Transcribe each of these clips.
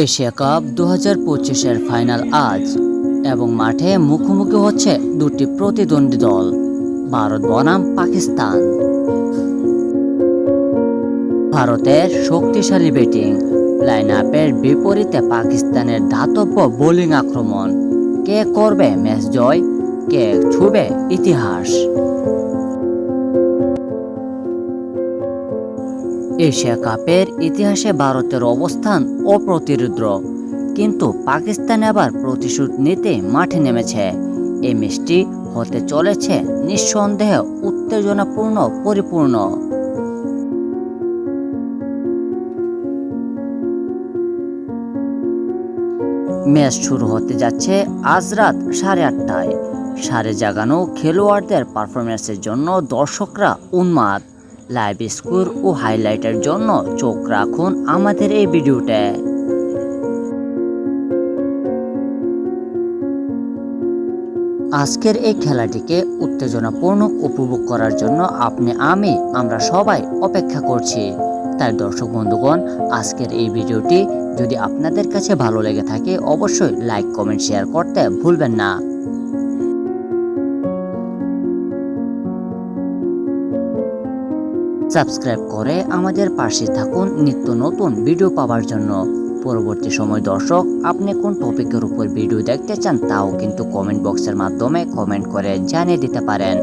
Asia cup দু হাজার পঁচিশের ফাইনাল আজ, এবং মাঠে মুখোমুখি হচ্ছে দুটি প্রতিদ্বন্দ্বী দল, ভারত, বনাম, পাকিস্তান। ভারতের শক্তিশালী ব্যাটিং লাইন আপের বিপরীতে পাকিস্তানের ধাতব্য বোলিং আক্রমণ। কে করবে ম্যাচ জয়, কে ছুবে ইতিহাস। এশিয়া কাপের ইতিহাসে ভারতের অবস্থান অপ্রতিরোধ কিন্তু পাকিস্তান এবার প্রতিশোধ নিতে মাঠে নেমেছে। এই ম্যাচটি হতে চলেছে নিঃসন্দেহে উত্তেজনাপূর্ণ পরিপূর্ণ। ম্যাচ শুরু হতে যাচ্ছে আজ রাত সাড়ে আটটায়। সাড়ে জাগানো খেলোয়াড়দের পারফরমেন্সের জন্য দর্শকরা উন্মাদ। লাইভ স্কোর ও হাইলাইটের জন্য চোখ রাখুন আমাদের এই ভিডিওতে। আজকের এই খেলাটিকে উত্তেজনাপূর্ণ উপভোগ করার জন্য আপনি, আমি, আমরা সবাই অপেক্ষা করছি। তাই দর্শক বন্ধুগণ, আজকের এই ভিডিওটি যদি আপনাদের কাছে ভালো লেগে থাকে, অবশ্যই লাইক কমেন্ট শেয়ার করতে ভুলবেন না। সাবস্ক্রাইব করে আমাদের পাশে থাকুন নিত্য নতুন ভিডিও পাওয়ার জন্য। পরবর্তী সময় দর্শক, আপনি কোন টপিকের উপর ভিডিও দেখতে চান তাও কিন্তু কমেন্ট বক্সের মাধ্যমে কমেন্ট করে জানিয়ে দিতে পারেন।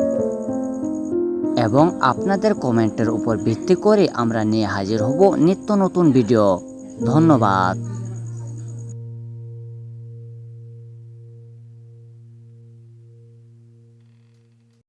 এবং আপনাদের কমেন্টের উপর ভিত্তি করে আমরা নিয়ে হাজির হব নিত্য নতুন ভিডিও। ধন্যবাদ।